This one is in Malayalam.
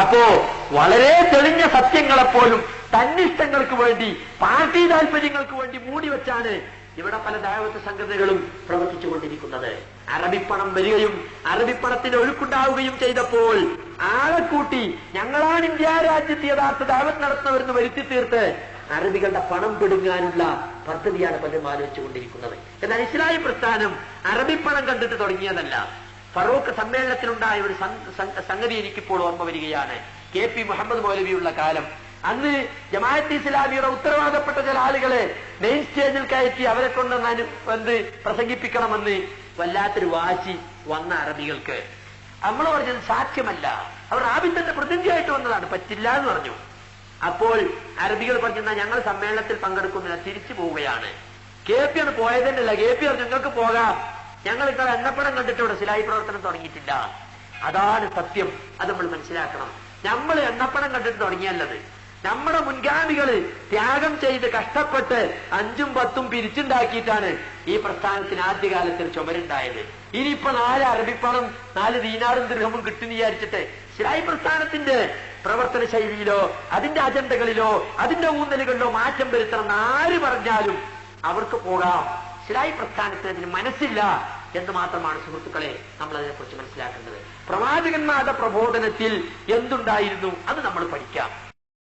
അപ്പോ വളരെ തെളിഞ്ഞ സത്യങ്ങളെപ്പോലും തന്നിഷ്ടങ്ങൾക്ക് വേണ്ടി പാർട്ടി താല്പര്യങ്ങൾക്ക് വേണ്ടി മൂടി വെച്ചാണ് ഇവിടെ പല ദാവത്ത് സംഘടനകളും പ്രവർത്തിച്ചുകൊണ്ടിരിക്കുന്നത്. അറബിപ്പണം വരികയും അറബിപ്പണത്തിന് ഒഴുക്കുണ്ടാവുകയും ചെയ്തപ്പോൾ ആളെ കൂട്ടി ഞങ്ങളാണ് ഇന്ത്യ രാജ്യത്ത് യഥാർത്ഥ ദാവത്ത് നടത്തുന്നവരെന്ന് വരുത്തി തീർത്ത് അറബികളുടെ പണം പിടുങ്ങാനുള്ള പദ്ധതിയാണ് പലരും ആലോചിച്ചുകൊണ്ടിരിക്കുന്നത്. എന്നാൽ ഇസ്ലാമിക പ്രസ്ഥാനം അറബിപ്പണം കണ്ടിട്ട് തുടങ്ങിയതല്ല. ഫറൂഖ് സമ്മേളനത്തിലുണ്ടായ ഒരു സംഗതി എനിക്കിപ്പോൾ ഓർമ്മ വരികയാണ്. കെ പി മുഹമ്മദ് മൗലവിയുള്ള കാലം. അന്ന് ജമാഅത്ത് ഇസ്ലാമിയുടെ ഉത്തരവാദപ്പെട്ട ചില ആളുകളെ മെയിൻ സ്റ്റേജിൽ കയറ്റി അവരെ കൊണ്ട് എന്ത് പ്രസംഗിപ്പിക്കണമെന്ന് വല്ലാത്തൊരു വാശി വന്ന അറബികൾക്ക്. നമ്മൾ പറഞ്ഞത് സാധ്യമല്ല. അവർ ആബിന്ദന്റെ പ്രതിനിധിയായിട്ട് വന്നതാണ്. പറ്റില്ല എന്ന് പറഞ്ഞു. അപ്പോൾ അറബികൾ പറഞ്ഞാൽ ഞങ്ങൾ സമ്മേളനത്തിൽ പങ്കെടുക്കുന്നില്ല. തിരിച്ചു പോവുകയാണ്. കെ പി ആണ് പോയതന്നെയല്ല കെ പി പറഞ്ഞു നിങ്ങൾക്ക് പോകാം. ഞങ്ങൾ ഇത്ര എണ്ണപ്പടം കണ്ടിട്ട് ഇവിടെ സിലായി പ്രവർത്തനം തുടങ്ങിയിട്ടില്ല. അതാണ് സത്യം. അത് നമ്മൾ മനസ്സിലാക്കണം. നമ്മൾ എണ്ണപ്പടം കണ്ടിട്ട് തുടങ്ങിയല്ലത്. നമ്മുടെ മുൻഗാമികൾ ത്യാഗം ചെയ്ത് കഷ്ടപ്പെട്ട് അഞ്ചും പത്തും പിരിച്ചുണ്ടാക്കിയിട്ടാണ് ഈ പ്രസ്ഥാനത്തിന് ആദ്യകാലത്തിൽ ചുമരുണ്ടായത്. ഇനിയിപ്പോ നാല് അറബിപ്പണം നാല് ദീനാറും ദൃഹമും കിട്ടും വിചാരിച്ചിട്ട് ശിലായി പ്രസ്ഥാനത്തിന്റെ പ്രവർത്തന ശൈലിയിലോ അതിന്റെ അജണ്ടകളിലോ അതിന്റെ ഊന്നലുകളിലോ മാറ്റം വരുത്തണം ആര് പറഞ്ഞാലും അവർക്ക് പോകാം. ശിലായി പ്രസ്ഥാനത്തിന് അതിന് മനസ്സില്ല എന്ന് മാത്രമാണ് സുഹൃത്തുക്കളെ നമ്മൾ അതിനെക്കുറിച്ച് മനസ്സിലാക്കേണ്ടത്. പ്രവാചകന്മാരുടെ പ്രബോധനത്തിൽ എന്തുണ്ടായിരുന്നു? അത് നമ്മൾ പഠിക്കാം.